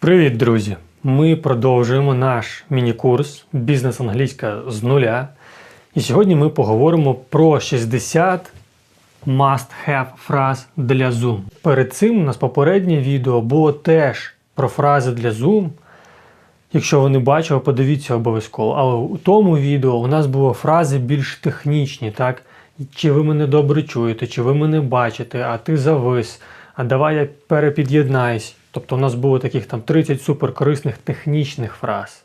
Привіт, друзі! Ми продовжуємо наш міні-курс Бізнес англійська з нуля. І сьогодні ми поговоримо про 60 must-have фраз для Zoom. Перед цим у нас попереднє відео було теж про фрази для Zoom. Якщо ви не бачили, подивіться обов'язково. Але у тому відео у нас були фрази більш технічні, так? Чи ви мене добре чуєте, чи ви мене бачите, а ти завис, а давай я перепід'єднаюсь. Тобто у нас було таких там 30 суперкорисних технічних фраз.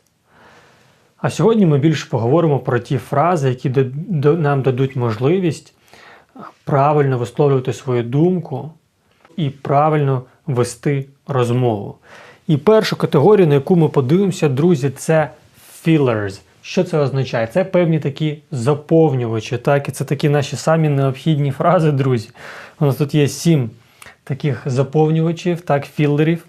А сьогодні ми більше поговоримо про ті фрази, які нам дадуть можливість правильно висловлювати свою думку і правильно вести розмову. І першу категорію, на яку ми подивимося, друзі, це fillers. Що це означає? Це певні такі заповнювачі, так? І це такі наші самі необхідні фрази, друзі. У нас тут є сім таких заповнювачів, так, філерів.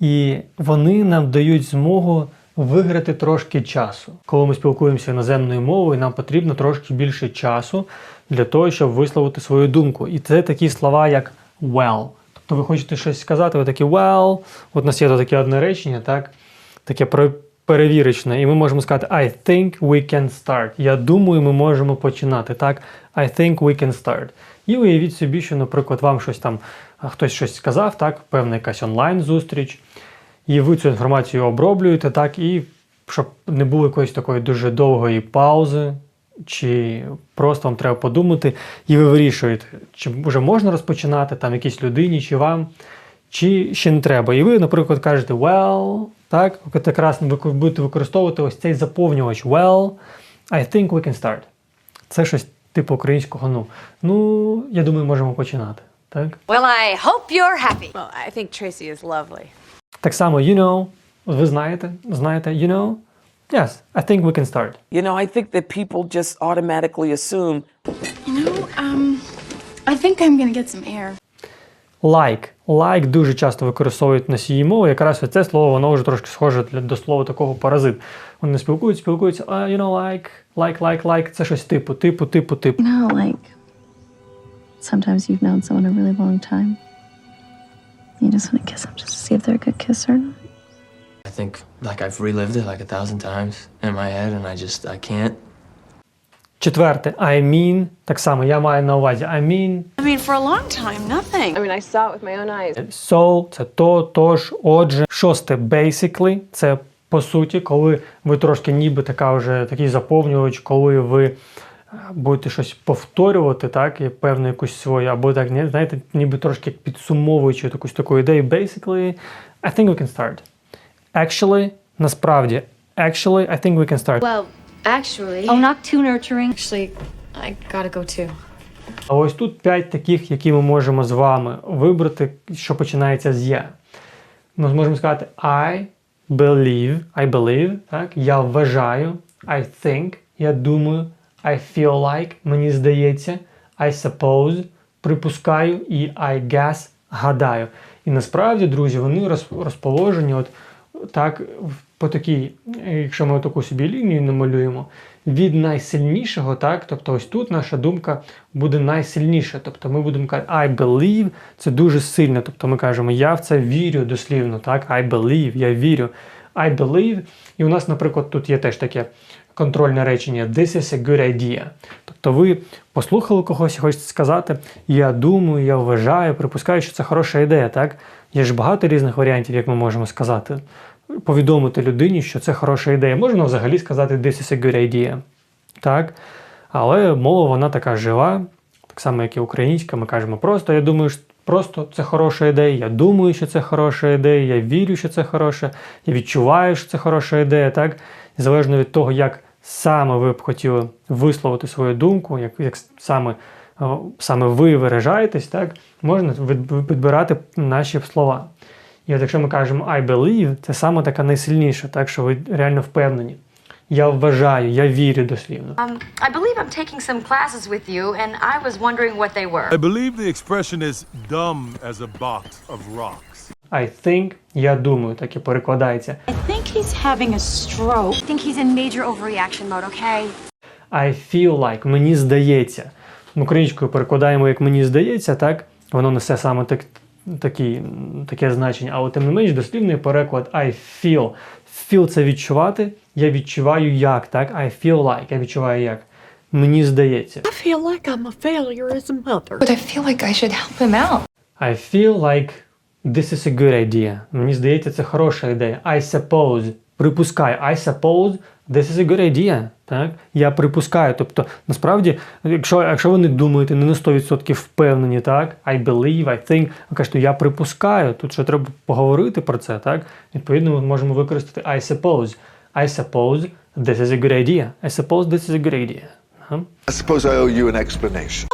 І вони нам дають змогу виграти трошки часу. Коли ми спілкуємося іноземною мовою, нам потрібно трошки більше часу для того, щоб висловити свою думку. І це такі слова, як well. Тобто ви хочете щось сказати, ви такі well. От у нас є таке одне речення, так? Таке про- перевірочне, і ми можемо сказати I think we can start. Я думаю, ми можемо починати. Так? I think we can start. І уявіть собі, що, наприклад, вам щось там, хтось щось сказав, так, певна якась онлайн-зустріч, і ви цю інформацію оброблюєте, так, і щоб не було якоїсь такої дуже довгої паузи, чи просто вам треба подумати, і ви вирішуєте, чи вже можна розпочинати там якійсь людині, чи вам, чи ще не треба. І ви, наприклад, кажете well, так, якраз ви будете використовувати ось цей заповнювач well, I think we can start. Це щось типу українського ну. Ну, я думаю, можемо починати. Так? Well, I hope you're happy. Well, I think Tracy is lovely. Так само, you know, ви знаєте, знаєте, you know? Yes, I think we can start. You know, I think that people just automatically assume You know, um, I think I'm gonna get some air. Like. Like дуже часто використовують носії мови. Якраз це слово, воно вже трошки схоже до слова такого паразит. Вони спілкуються, спілкуються, а, you know, like, like, like, like. Це щось типу, типу, типу, типу. You know, like sometimes you've known someone a really long time. You just want to kiss them just to see if they're a good kisser or not. I think like I've relived it like a thousand times in my head, and I just I can't. Четверте, I mean, так само, я маю на увазі. I mean, I mean, for a long time, nothing. I mean, I saw it with my own eyes. So це то, тож, отже. Шосте basically це по суті, коли ви трошки ніби така вже такий заповнювач, коли ви е, будете щось повторювати, так, і певну якусь свою, або так, знаєте, ніби трошки підсумовуючи якусь таку ідею. Basically, I think we can start. Actually, насправді, actually, I think we can start. Well, actually. Oh, not too nurturing. Actually, I gotta go too. А ось тут п'ять таких, які ми можемо з вами вибрати, що починається з я. Ми зможемо сказати I believe, I believe, так? Я вважаю, I think, я думаю, I feel like, мені здається, I suppose, припускаю і I guess, гадаю. І насправді, друзі, вони роз- розположені от так в- по такій, е, якщо ми таку собі лінію намалюємо, від найсильнішого, так, тобто ось тут наша думка буде найсильніша. Тобто ми будемо казати I believe, це дуже сильно. Тобто ми кажемо, я в це вірю дослівно, так, I believe, я вірю. I believe. І у нас, наприклад, тут є теж таке контрольне речення This is a good idea. Тобто ви послухали когось і хочете сказати, я думаю, я вважаю, припускаю, що це хороша ідея, так? Є ж багато різних варіантів, як ми можемо сказати. Повідомити людині, що це хороша ідея. Можна взагалі сказати This is a good idea. Так? Але мова вона така жива, так само, як і українська. Ми кажемо просто, я думаю, просто це хороша ідея, я думаю, що це хороша ідея, я вірю, що це хороша, я відчуваю, що це хороша ідея. Так? Залежно від того, як саме ви б хотіли висловити свою думку, як, як саме, саме ви виражаєтесь, так? можна підбирати наші слова. І от якщо ми кажемо I believe, це саме така найсильніша, так що ви реально впевнені. Я вважаю, я вірю дослівно. Um, I believe I'm taking some classes with you, and I was wondering what they were. I believe the expression is dumb as a box of rocks. I think, я думаю, так і перекладається. I think he's having a stroke. I think he's in major overreaction mode, okay? I feel like, мені здається. Українською перекладаємо, як мені здається, так? Воно несе саме так, такий, таке значення, але тим не менш дослівний переклад I feel. Feel – це відчувати. Я відчуваю як, так? I feel like. Я відчуваю як. Мені здається. I feel like I'm a failure as a mother. But I feel like I should help him out. I feel like this is a good idea. Мені здається, це хороша ідея. I suppose. Припускаю. I suppose this is a good idea. Так? Я припускаю. Тобто, насправді, якщо, якщо ви не думаєте, не на 100% впевнені, так? I believe, I think, ви кажете, я припускаю. Тут ще треба поговорити про це, так? Відповідно, ми можемо використати I suppose. I suppose this is a good idea. I suppose this is a good idea. Ага. I suppose I owe you an explanation.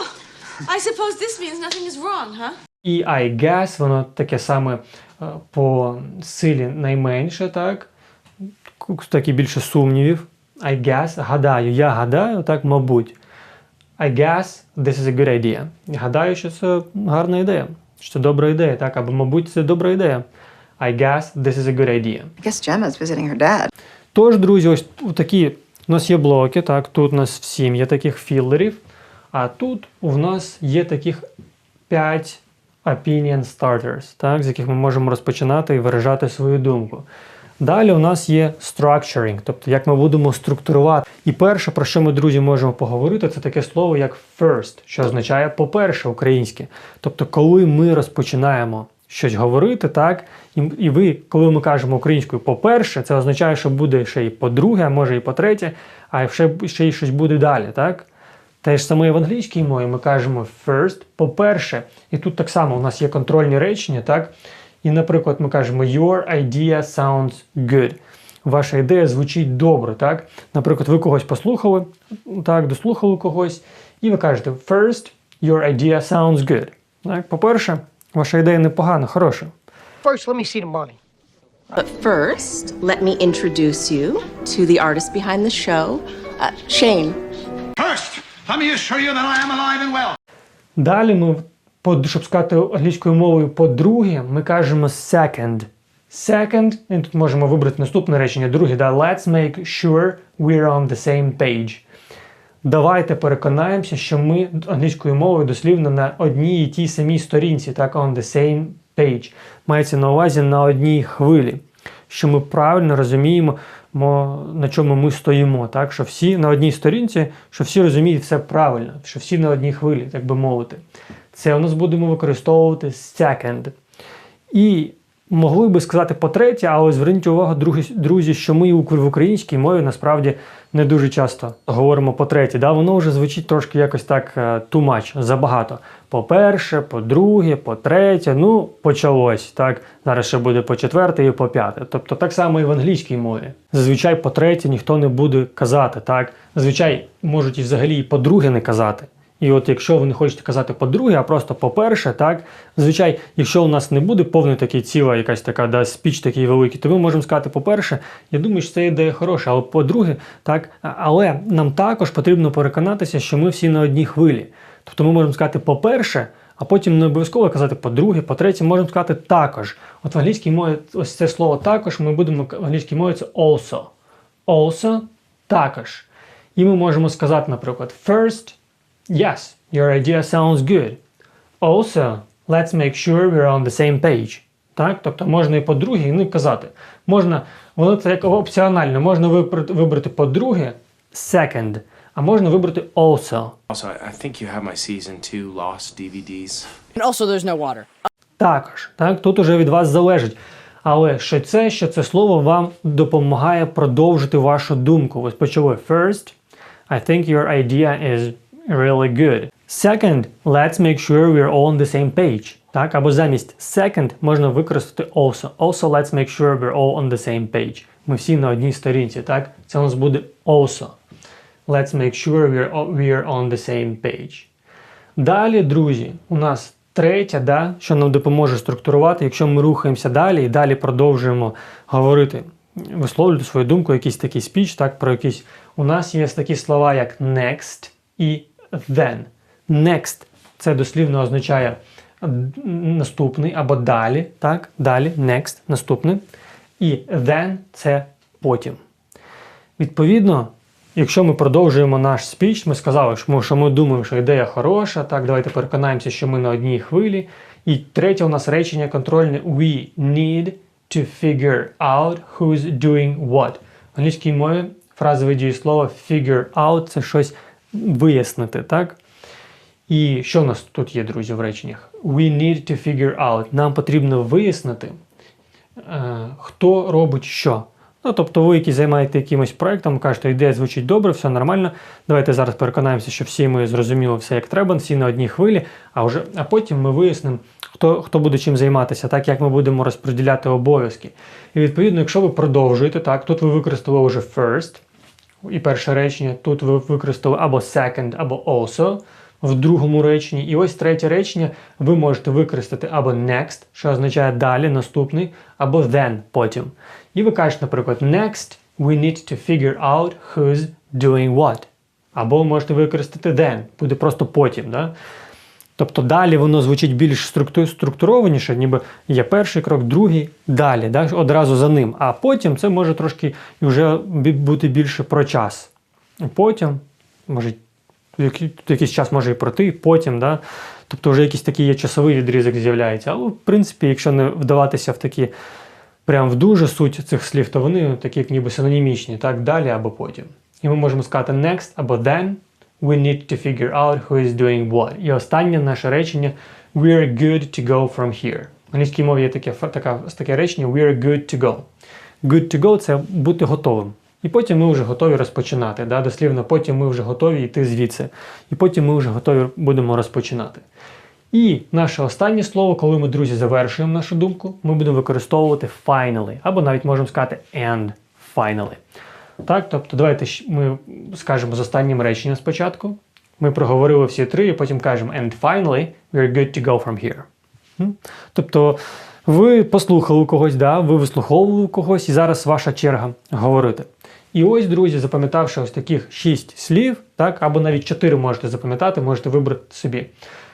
I suppose this means nothing is wrong, huh? І I guess, воно таке саме е, по силі найменше, так? Ку- Так і більше сумнівів. I guess, гадаю, я гадаю, так, мабуть. I guess this is a good idea. Гадаю, що це гарна ідея, що це добра ідея, так, або, мабуть, це добра ідея. I guess this is a good idea. I guess Gemma's visiting her dad. Тож, друзі, ось такі у нас є блоки, так, тут у нас в 7 є таких філерів, а тут у нас є таких 5 opinion starters, так, з яких ми можемо розпочинати і виражати свою думку. Далі у нас є structuring, тобто як ми будемо структурувати. І перше, про що ми, друзі, можемо поговорити, це таке слово як first, що означає по-перше українське. Тобто, коли ми розпочинаємо щось говорити, так, і, і ви, коли ми кажемо українською по-перше, це означає, що буде ще і по-друге, а може і по-третє, а ще, ще й щось буде далі, так? Те ж саме і в англійській мові ми кажемо first, по-перше, і тут так само у нас є контрольні речення, так? І, наприклад, ми кажемо Your idea sounds good. Ваша ідея звучить добре, так? Наприклад, ви когось послухали, так, дослухали когось, і ви кажете First, your idea sounds good. Так, по-перше, ваша ідея непогана, хороша. First, let me see the money. But first, let me introduce you to the artist behind the show, uh, Shane. First, let me assure you that I am alive and well. Далі ми, по- щоб сказати англійською мовою по-друге, ми кажемо second. Second, і тут можемо вибрати наступне речення, друге, да, let's make sure we're on the same page. Давайте переконаємося, що ми англійською мовою дослівно на одній і тій самій сторінці, так, on the same page. Мається на увазі на одній хвилі. Що ми правильно розуміємо, мо- на чому ми стоїмо, так? що всі на одній сторінці, що всі розуміють все правильно, що всі на одній хвилі, так би мовити. Це у нас будемо використовувати second. І могли би сказати по-третє, але зверніть увагу, друзі, що ми в українській мові насправді не дуже часто говоримо по-третє. Да? Воно вже звучить трошки якось так е, too much, забагато. По-перше, по-друге, по-третє, ну, почалось. Так? Зараз ще буде по четверте і по п'яте. Тобто так само і в англійській мові. Зазвичай по-третє ніхто не буде казати. Так? Зазвичай можуть і взагалі і по-друге не казати. І от якщо ви не хочете казати по-друге, а просто по-перше, так, зазвичай, якщо у нас не буде повний такий ціла, якась така да, спіч такий великий, то ми можемо сказати по-перше, я думаю, що це ідея хороша, але по-друге, так, але нам також потрібно переконатися, що ми всі на одній хвилі. Тобто ми можемо сказати по-перше, а потім не обов'язково казати по-друге, по-третє, можемо сказати також. От в англійській мові ось це слово також ми будемо в англійській мові це also. Also також. І ми можемо сказати, наприклад, first. Yes, your idea sounds good. Also, let's make sure we're on the same page. Так? Тобто можна і по-друге, і не казати. Можна, воно це як опціонально, можна вибрати, по-друге, second, а можна вибрати also. Also, I think you have my season two Lost DVDs. And also, there's no water. Також, так, тут уже від вас залежить. Але що це, що це слово вам допомагає продовжити вашу думку. Ось почали first. I think your idea is really good. Second, let's make sure we're all on the same page. Так, або замість second можна використати also. Also, let's make sure we're all on the same page. Ми всі на одній сторінці, так? Це у нас буде also. Let's make sure we're, we're on the same page. Далі, друзі, у нас третя, да, що нам допоможе структурувати, якщо ми рухаємося далі і далі продовжуємо говорити, висловлювати свою думку, якийсь такий спіч, так, про якийсь. У нас є такі слова, як next і then. Next це дослівно означає наступний або далі, так, далі, next, наступний. І then це потім. Відповідно, якщо ми продовжуємо наш спіч, ми сказали, що ми, що ми думаємо, що ідея хороша, так, давайте переконаємося, що ми на одній хвилі. І третє у нас речення контрольне we need to figure out who's doing what. В англійській мові фразове дієслово figure out це щось вияснити, так? І що в нас тут є, друзі, в реченнях? We need to figure out. Нам потрібно вияснити, е, хто робить що. Ну, тобто ви, які займаєте якимось проєктом, кажете, ідея звучить добре, все нормально. Давайте зараз переконаємося, що всі ми зрозуміли все як треба, всі на одній хвилі, а вже а потім ми вияснимо, хто, хто буде чим займатися, так як ми будемо розподіляти обов'язки. І відповідно, якщо ви продовжуєте, так, тут ви використали вже first, і перше речення, тут ви використали або second, або also в другому реченні. І ось третє речення ви можете використати або next, що означає далі, наступний, або then, потім. І ви кажете, наприклад, next we need to figure out who's doing what. Або можете використати then, буде просто потім. Да? Тобто далі воно звучить більш структурованіше, ніби є перший крок, другий, далі, да? одразу за ним. А потім це може трошки вже бути більше про час. Потім, може, який- якийсь час може і пройти, потім, да? тобто вже якийсь такий є часовий відрізок з'являється. Але, в принципі, якщо не вдаватися в такі прям в дуже суть цих слів, то вони такі як ніби синонімічні, так, далі або потім. І ми можемо сказати next або then. We need to figure out who is doing what. І останнє наше речення We're good to go from here. В англійській мові є таке, така, таке речення We're good to go. Good to go це бути готовим. І потім ми вже готові розпочинати. Да? Дослівно, потім ми вже готові йти звідси. І потім ми вже готові будемо розпочинати. І наше останнє слово, коли ми, друзі, завершуємо нашу думку, ми будемо використовувати finally, або навіть можемо сказати and finally. Так, тобто, давайте ми скажемо з останнім реченням спочатку. Ми проговорили всі три, і потім кажемо and finally we're good to go from here. Тобто ви послухали когось, да, ви вислуховували когось, і зараз ваша черга говорити. І ось, друзі, запам'ятавши ось таких шість слів, так, або навіть чотири можете запам'ятати, можете вибрати собі.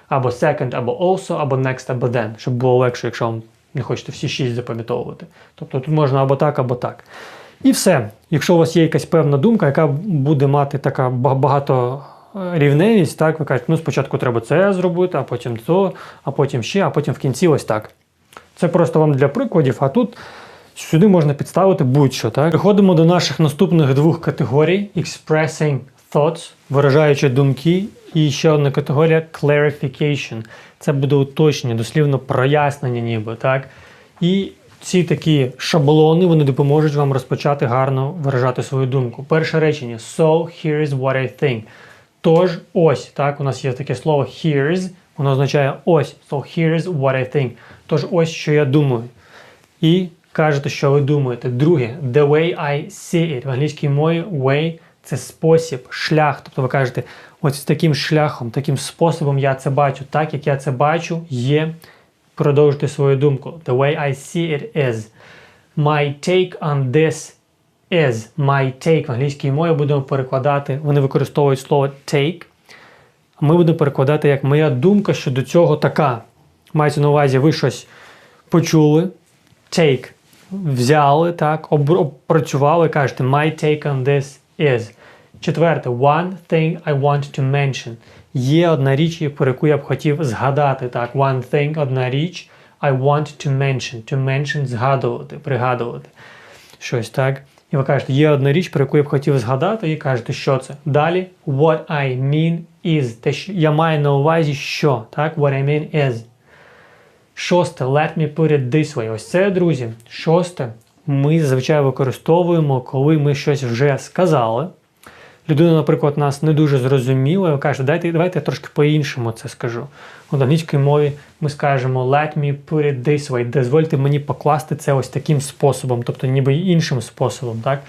Або second, або also, або next, або then, щоб було легше, якщо вам не хочете всі шість запам'ятовувати. Тобто тут можна або так, або так. І все. Якщо у вас є якась певна думка, яка буде мати така ба- багато е, рівневість, так, ви кажете, ну спочатку треба це зробити, а потім то, а потім ще, а потім в кінці ось так. Це просто вам для прикладів, а тут сюди можна підставити будь-що. Так? Переходимо до наших наступних двох категорій: expressing thoughts, виражаючи думки, і ще одна категорія clarification. Це буде уточнення, дослівно прояснення, ніби так. І ці такі шаблони вони допоможуть вам розпочати гарно виражати свою думку. Перше речення: So here is what I think. Тож, ось, так, у нас є таке слово here's, воно означає ось. So here is what I think. Тож ось що я думаю. І кажете, що ви думаєте. Друге, the way I see it. В англійській мові way це спосіб, шлях. Тобто ви кажете, ось таким шляхом, таким способом я це бачу. Так як я це бачу, є. Продовжуйте свою думку. The way I see it is. My take on this is. My take в англійській мові будемо перекладати. Вони використовують слово take. Ми будемо перекладати як моя думка щодо цього така. Мається на увазі, ви щось почули, take, взяли, так, опрацювали, кажете, my take on this is. Четверте, one thing I want to mention. Є одна річ, про яку я б хотів згадати. Так, one thing, одна річ, I want to mention. To mention згадувати, пригадувати. Щось так. І ви кажете, є одна річ, про яку я б хотів згадати, і кажете, що це. Далі, what I mean is. Те, що я маю на увазі, що. Так, what I mean is. Шосте, let me put it this way. Ось це, друзі, шосте ми зазвичай використовуємо, коли ми щось вже сказали. Людина, наприклад, нас не дуже зрозуміла і каже, дайте, давайте я трошки по-іншому це скажу. У англійській мові ми скажемо let me put it this way. Дозвольте мені покласти це ось таким способом, тобто ніби іншим способом. так?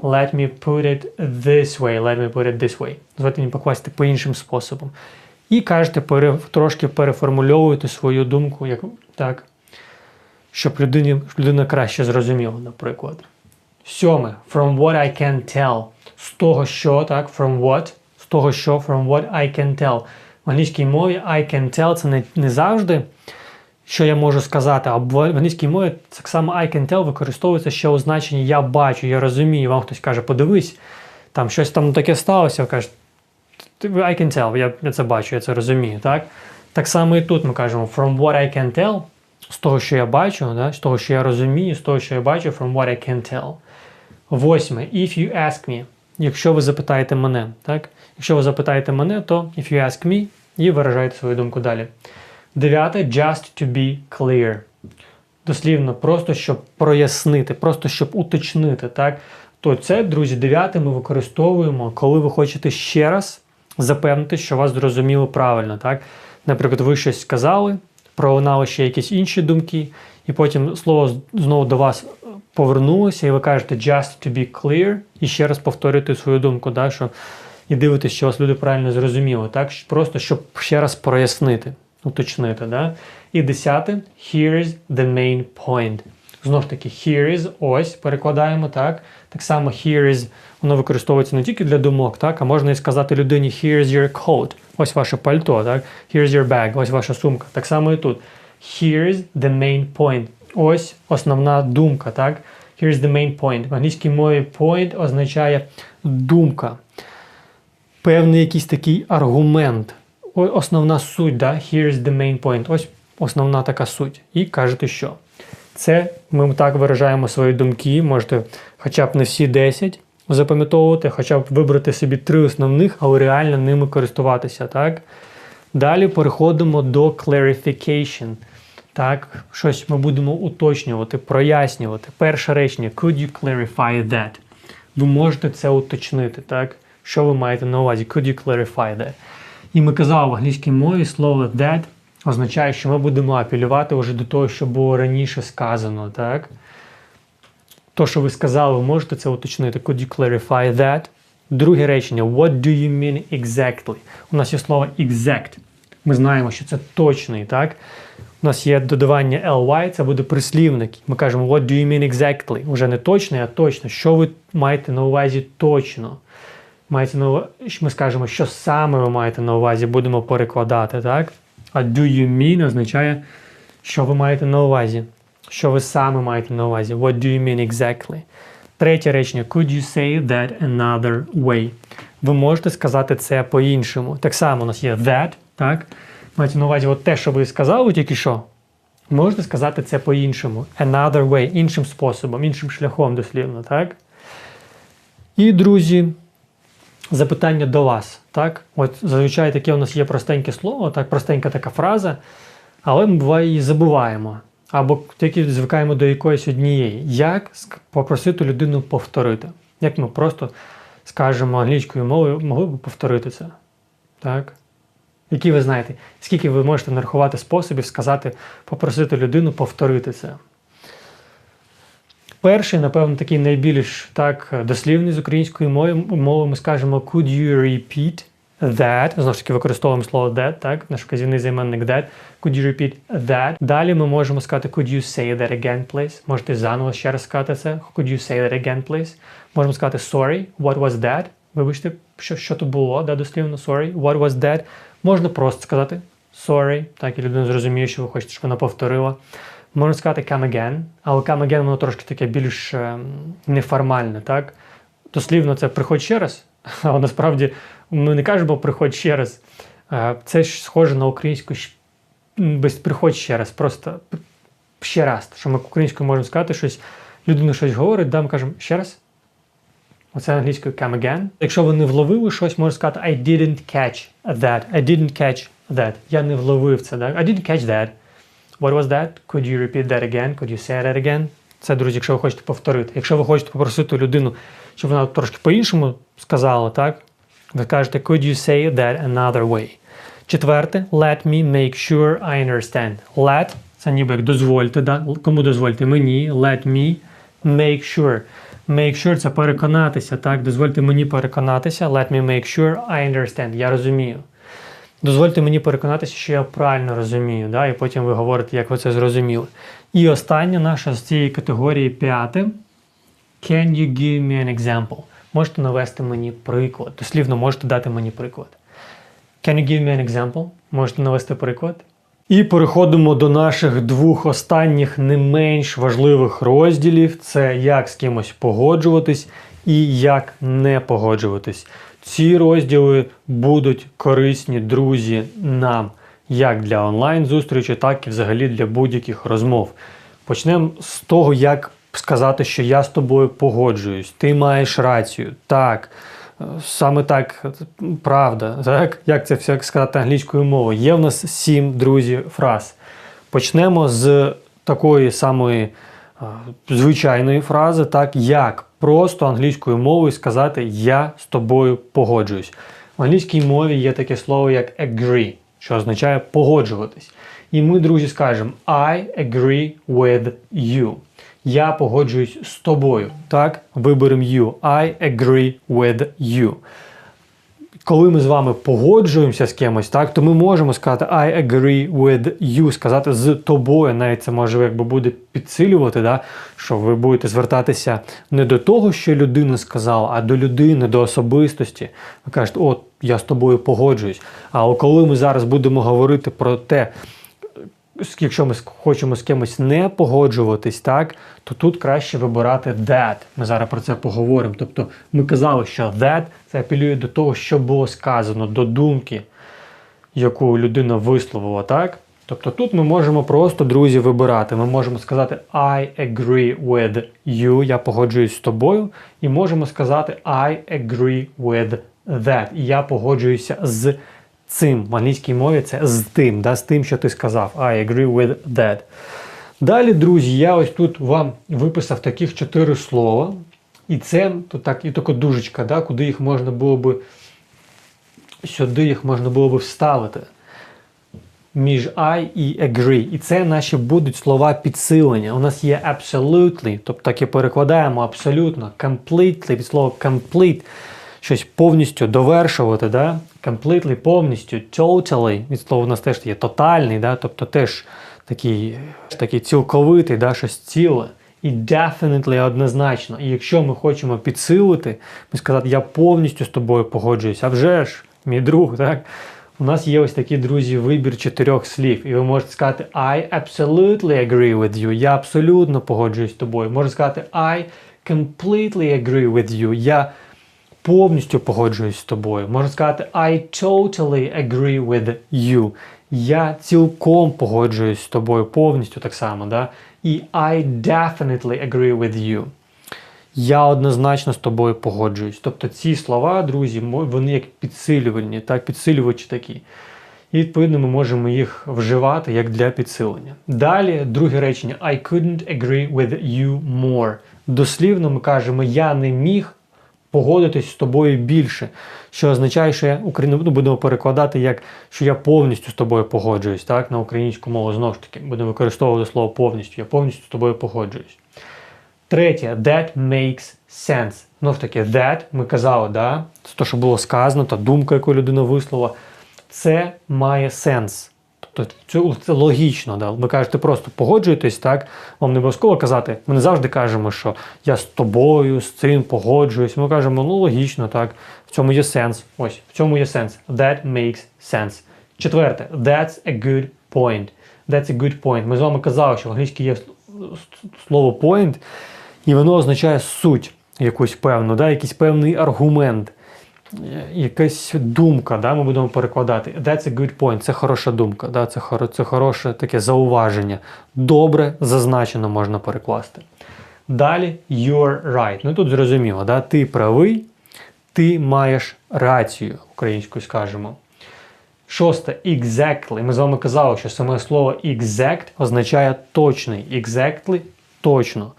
Let me put it this way, let me put it this way. Дозвольте мені покласти по іншим способом. І кажете, пере, трошки переформульовуєте свою думку, як, так, щоб людині, щоб людина краще зрозуміла, наприклад. Сьоме. From what I can tell. З того, що, так, from what, з того, що, from what I can tell. В англійській мові I can tell це не, не завжди, що я можу сказати. А в англійській мові так само I can tell використовується ще у значенні я бачу, я розумію. Вам хтось каже, подивись, там щось там таке сталося, ви I can tell, я, я це бачу, я це розумію, так? Так само і тут ми кажемо from what I can tell, з того, що я бачу, да? з того, що я розумію, з того, що я бачу, from what I can tell. Восьме. If you ask me. Якщо ви запитаєте мене, так? Якщо ви запитаєте мене, то if you ask me і виражаєте свою думку далі. Дев'яте. Just to be clear. Дослівно, просто щоб прояснити, просто щоб уточнити, так? То це, друзі, дев'яте ми використовуємо, коли ви хочете ще раз запевнити, що вас зрозуміло правильно, так? Наприклад, ви щось сказали, пролунали ще якісь інші думки, і потім слово знову до вас повернулося, і ви кажете just to be clear, і ще раз повторюєте свою думку, да, що і дивитесь, що вас люди правильно зрозуміли, так? Просто щоб ще раз прояснити, уточнити. Да? І десяте, here is the main point. Знову ж таки, here is, ось перекладаємо, так? Так само here is, воно використовується не тільки для думок, так? а можна і сказати людині here is your coat, ось ваше пальто, так? Here is your bag, ось ваша сумка. Так само і тут. Here is the main point. Ось основна думка, так? Here is the main point. В англійській мові point означає думка. Певний якийсь такий аргумент. Основна суть, да? Here is the main point. Ось основна така суть. І кажете, що. Це ми так виражаємо свої думки. Можете хоча б не всі 10 запам'ятовувати, хоча б вибрати собі три основних, але реально ними користуватися. Так? Далі переходимо до clarification. Так, щось ми будемо уточнювати, прояснювати. Перше речення could you clarify that? Ви можете це уточнити, так? Що ви маєте на увазі? Could you clarify that? І ми казали в англійській мові слово that означає, що ми будемо апелювати вже до того, що було раніше сказано, так? То, що ви сказали, ви можете це уточнити. Could you clarify that? Друге речення. What do you mean exactly? У нас є слово exact. Ми знаємо, що це точний, так? У нас є додавання ly, це буде прислівник. Ми кажемо what do you mean exactly? Уже не точний, а точно. Що ви маєте на увазі точно? Маєте на увазі, ми скажемо, що саме ви маєте на увазі, будемо перекладати, так? А do you mean означає, що ви маєте на увазі. Що ви саме маєте на увазі? What do you mean exactly? Третє речення. Could you say that another way? Ви можете сказати це по-іншому. Так само у нас є that, так? Маєте на увазі от те, що ви сказали тільки що. Можете сказати це по-іншому. Another way, іншим способом, іншим шляхом дослівно, так? І, друзі, запитання до вас. Так? От зазвичай таке у нас є простеньке слово, так, простенька така фраза, але ми буває її забуваємо. Або тільки звикаємо до якоїсь однієї. Як попросити людину повторити? Як ми просто скажемо англійською мовою, могли б повторити це? Так? Які ви знаєте, скільки ви можете нарахувати способів сказати, попросити людину повторити це? Перший, напевно, такий найбільш так дослівний з української мови, ми скажемо could you repeat that. Знову ж таки, використовуємо слово that, так, наш вказівний займенник that. Could you repeat that? Далі ми можемо сказати could you say that again, please? Можете заново ще раз сказати це. Could you say that again, please? Можемо сказати sorry, what was that? Вибачте, що, що то було, да, дослівно, sorry, what was that? Можна просто сказати sorry, так, і людина зрозуміє, що ви хочете, щоб вона повторила. Можна сказати come again, але come again воно трошки таке більш ем, неформальне, так? Дослівно це приходь ще раз, але насправді ми не кажемо приходь ще раз. Е, Це ж схоже на українську без приходь ще раз, просто ще раз. Що ми українською можемо сказати щось, людина щось говорить, да, ми кажемо ще раз. Оце англійською come again. Якщо ви не вловили щось, можна сказати I didn't catch that. I didn't catch that. Я не вловив це. Да? I didn't catch that. What was that? Could you repeat that again? Could you say that again? Це, друзі, якщо ви хочете повторити. Якщо ви хочете попросити людину, щоб вона трошки по-іншому сказала, так? Ви кажете, could you say that another way? Четверте, let me make sure I understand. Let – це ніби як дозвольте, да? кому дозвольте? Мені, let me make sure. Make sure – це переконатися, так? Дозвольте мені переконатися. Let me make sure I understand. Я розумію. Дозвольте мені переконатися, що я правильно розумію, да? і потім ви говорите, як ви це зрозуміли. І остання наша з цієї категорії п'яте. Can you give me an example? Можете навести мені приклад. Дослівно можете дати мені приклад. Can you give me an example? Можете навести приклад? І переходимо до наших двох останніх не менш важливих розділів: це як з кимось погоджуватись і як не погоджуватись. Ці розділи будуть корисні, друзі, нам як для онлайн-зустрічі, так і взагалі для будь-яких розмов. Почнемо з того, як сказати, що я з тобою погоджуюсь, ти маєш рацію. Так, саме так, правда. Так? Як це все сказати англійською мовою? Є в нас сім друзі фраз. Почнемо з такої самої е, звичайної фрази, так як просто англійською мовою сказати Я з тобою погоджуюсь. В англійській мові є таке слово як agree, що означає погоджуватись. І ми, друзі, скажемо I agree with you. Я погоджуюсь з тобою. Так, виберемо you. I agree with you коли ми з вами погоджуємося з кимось, так, то ми можемо сказати I agree with you, сказати з тобою. Навіть це може якби буде підсилювати, да, що ви будете звертатися не до того, що людина сказала, а до людини, до особистості. Ви кажете, от я з тобою погоджуюсь. А коли ми зараз будемо говорити про те, якщо ми хочемо з кимось не погоджуватись, так, то тут краще вибирати that. Ми зараз про це поговоримо. Тобто ми казали, що that це апелює до того, що було сказано, до думки, яку людина висловила, так? Тобто тут ми можемо просто, друзі, вибирати. Ми можемо сказати I agree with you, я погоджуюсь з тобою, і можемо сказати I agree with that. Я погоджуюся з цим. В англійській мові це з тим, да, з тим, що ти сказав. I agree with that. Далі, друзі, я ось тут вам виписав таких чотири слова. І це то так, і така дужечка, да, куди їх можна було би сюди їх можна було би вставити. Між I і agree. І це наші будуть слова підсилення. У нас є absolutely, тобто так і перекладаємо абсолютно, completely, від слова complete, щось повністю довершувати, да? Completely, повністю, totally, від слова у нас теж є тотальний, да? тобто теж такий, такий цілковитий, да? щось ціле. І definitely однозначно. І якщо ми хочемо підсилити, ми сказати, я повністю з тобою погоджуюсь, а вже ж, мій друг, так? У нас є ось такий, друзі, вибір чотирьох слів. І ви можете сказати I absolutely agree with you. Я абсолютно погоджуюсь з тобою. Можете сказати I completely agree with you. Я повністю погоджуюсь з тобою. Можна сказати I totally agree with you. Я цілком погоджуюсь з тобою повністю так само. Да? І I definitely agree with you. Я однозначно з тобою погоджуюсь. Тобто ці слова, друзі, вони як підсилювальні, так, підсилювачі такі. І відповідно ми можемо їх вживати як для підсилення. Далі, друге речення I couldn't agree with you more. Дослівно ми кажемо я не міг погодитись з тобою більше, що означає, що я Україну ну, будемо перекладати як що я повністю з тобою погоджуюсь, так, на українську мову знову ж таки будемо використовувати слово повністю. Я повністю з тобою погоджуюсь. Третє, that makes sense. Знов таки, that, ми казали, да? це те, що було сказано, та думка, яку людина висловила, це має сенс. Тобто це, логічно. Да? Ви кажете, просто погоджуєтесь, так? Вам не обов'язково казати. Ми не завжди кажемо, що я з тобою, з цим погоджуюсь. Ми кажемо, ну логічно, так. В цьому є сенс. Ось, в цьому є сенс. That makes sense. Четверте, that's a good point. That's a good point. Ми з вами казали, що в англійській є слово point, і воно означає суть якусь певну, да? якийсь певний аргумент, якась думка, да? ми будемо перекладати. That's a good point, це хороша думка, да? це, хоро, це хороше таке зауваження. Добре зазначено можна перекласти. Далі you're right. Ну тут зрозуміло, да? ти правий, ти маєш рацію, українською скажемо. Шосте exactly. Ми з вами казали, що саме слово exact означає точний. Exactly точно.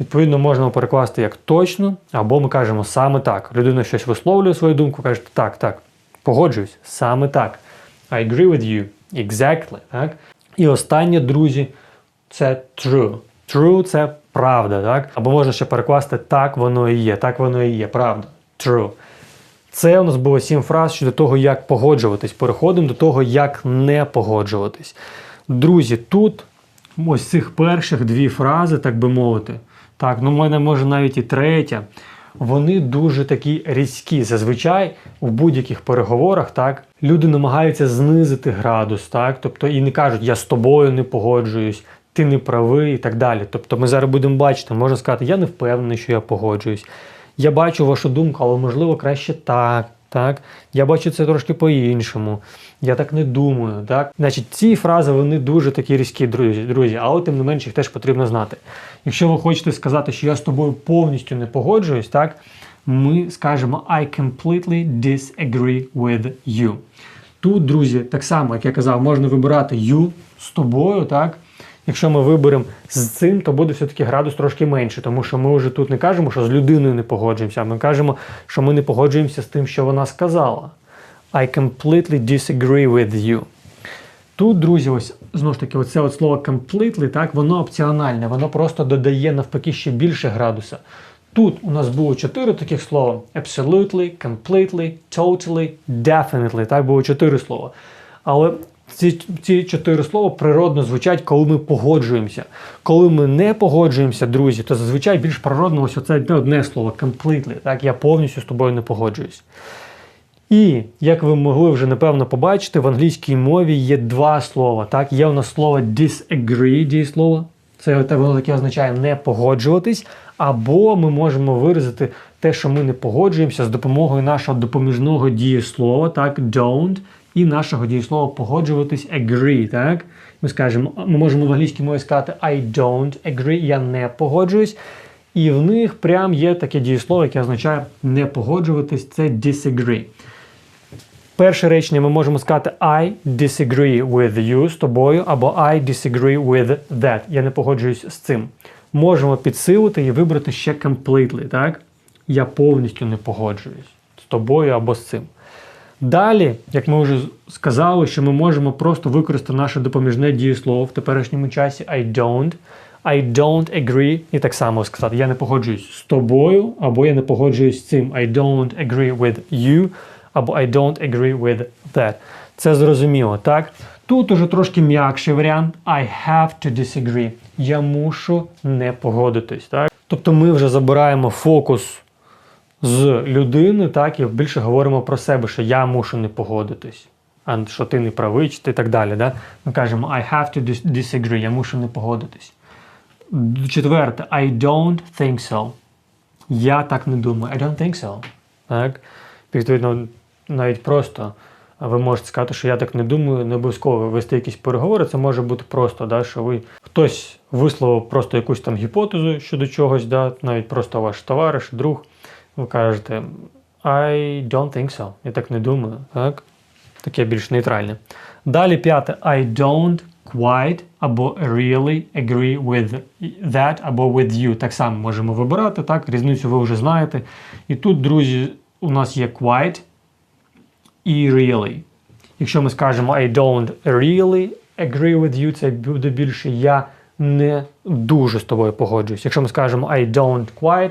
Відповідно, можна перекласти як точно, або ми кажемо саме так. Людина щось висловлює свою думку, каже, так, так, погоджуюсь, саме так. I agree with you. Exactly. Так? І останнє, друзі, це true. True це правда, так? Або можна ще перекласти так воно і є, так воно і є, правда. True. Це у нас було сім фраз щодо того, як погоджуватись. Переходимо до того, як не погоджуватись. Друзі, тут ось цих перших дві фрази, так би мовити. Так, ну в мене може навіть і третя. Вони дуже такі різкі. Зазвичай в будь-яких переговорах так люди намагаються знизити градус, так, тобто і не кажуть, я з тобою не погоджуюсь, ти не правий і так далі. Тобто ми зараз будемо бачити, можна сказати, я не впевнений, що я погоджуюсь. Я бачу вашу думку, але можливо краще так. Так, я бачу це трошки по-іншому. Я так не думаю. Так, значить, ці фрази вони дуже такі різкі, друзі, друзі, але тим не менше їх теж потрібно знати. Якщо ви хочете сказати, що я з тобою повністю не погоджуюсь, так, ми скажемо I completely disagree with you. Тут, друзі, так само, як я казав, можна вибирати you з тобою, так. Якщо ми виберемо з цим, то буде все-таки градус трошки менше, тому що ми вже тут не кажемо, що з людиною не погоджуємося, а ми кажемо, що ми не погоджуємося з тим, що вона сказала. I completely disagree with you. Тут, друзі, ось знову ж таки, оце от слово completely, так, воно опціональне, воно просто додає навпаки ще більше градуса. Тут у нас було чотири таких слова: absolutely, completely, totally, definitely. Так, було чотири слова. Але ці, ці чотири слова природно звучать, коли ми погоджуємося. Коли ми не погоджуємося, друзі, то зазвичай більш природно ось оце одне слово completely. Так, я повністю з тобою не погоджуюсь. І, як ви могли вже напевно побачити, в англійській мові є два слова. Так, є у нас слово disagree, дієслово. Це воно таке означає не погоджуватись, або ми можемо виразити те, що ми не погоджуємося з допомогою нашого допоміжного дієслова, так, don't, і нашого дієслова погоджуватись agree. Так? Ми скажемо, ми можемо в англійській мові сказати I don't agree, я не погоджуюсь. І в них прям є таке дієслово, яке означає не погоджуватись, це disagree. Перше речення ми можемо сказати I disagree with you з тобою, або I disagree with that. Я не погоджуюсь з цим. Можемо підсилити і вибрати ще completely, так? Я повністю не погоджуюсь з тобою або з цим. Далі, як ми вже сказали, що ми можемо просто використати наше допоміжне дієслово в теперішньому часі I don't. I don't agree. І так само сказати, я не погоджуюсь з тобою, або я не погоджуюсь з цим. I don't agree with you, або I don't agree with that. Це зрозуміло, так? Тут уже трошки м'якший варіант. I have to disagree. Я мушу не погодитись. Так? Тобто ми вже забираємо фокус з людини, так, і більше говоримо про себе, що я мушу не погодитись, а що ти не правий, чи ти так далі. Да? Ми кажемо I have to dis- disagree, я мушу не погодитись. Четверте, I don't think so. Я так не думаю. I don't think so. Так? Відповідно, навіть просто ви можете сказати, що я так не думаю, не обов'язково вести якісь переговори. Це може бути просто, да, що ви хтось висловив просто якусь там гіпотезу щодо чогось, да, навіть просто ваш товариш, друг. Ви кажете I don't think so. Я так не думаю. Так? Таке більш нейтральне. Далі п'яте I don't quite або really agree with that або with you. Так само можемо вибирати, так? Різницю ви вже знаєте. І тут, друзі, у нас є quite і really. Якщо ми скажемо I don't really agree with you, це буде більше я не дуже з тобою погоджуюсь. Якщо ми скажемо I don't quite,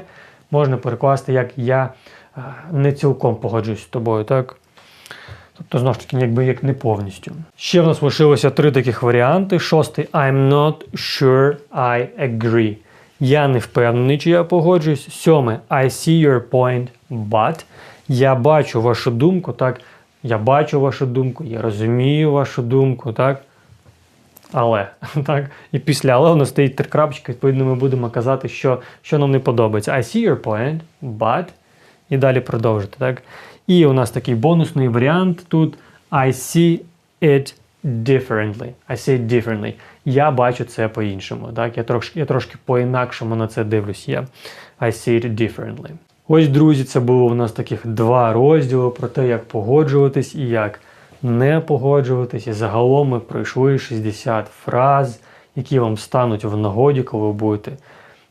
можна перекласти як я е, не цілком погоджуюсь з тобою, так? Тобто, знову ж таки, якби як не повністю. Ще в нас лишилося три таких варіанти. Шостий I'm not sure I agree. Я не впевнений, чи я погоджуюсь. Сьоме I see your point, but. Я бачу вашу думку, так. Я бачу вашу думку, я розумію вашу думку, так. Але так, і після але у нас стоїть три відповідно, ми будемо казати, що, що нам не подобається. I see your point, but. І далі продовжити. так. І у нас такий бонусний варіант тут I see it differently. I see it differently. Я бачу це по-іншому. Так? Я трошки, я трошки по-інакшому на це дивлюсь. Я I see it differently. Ось, друзі, це було у нас таких два розділи про те, як погоджуватись і як не погоджуватись. І загалом ми пройшли 60 фраз, які вам стануть в нагоді, коли ви будете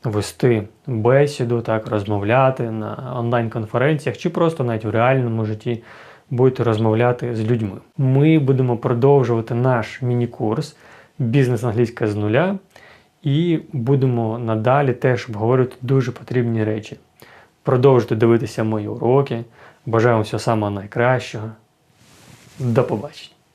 вести бесіду, так, розмовляти на онлайн-конференціях чи просто навіть в реальному житті будете розмовляти з людьми. Ми будемо продовжувати наш міні-курс Бізнес англійська з нуля і будемо надалі теж обговорювати дуже потрібні речі. Продовжуйте дивитися мої уроки. Бажаю вам всього найкращого. До побачення!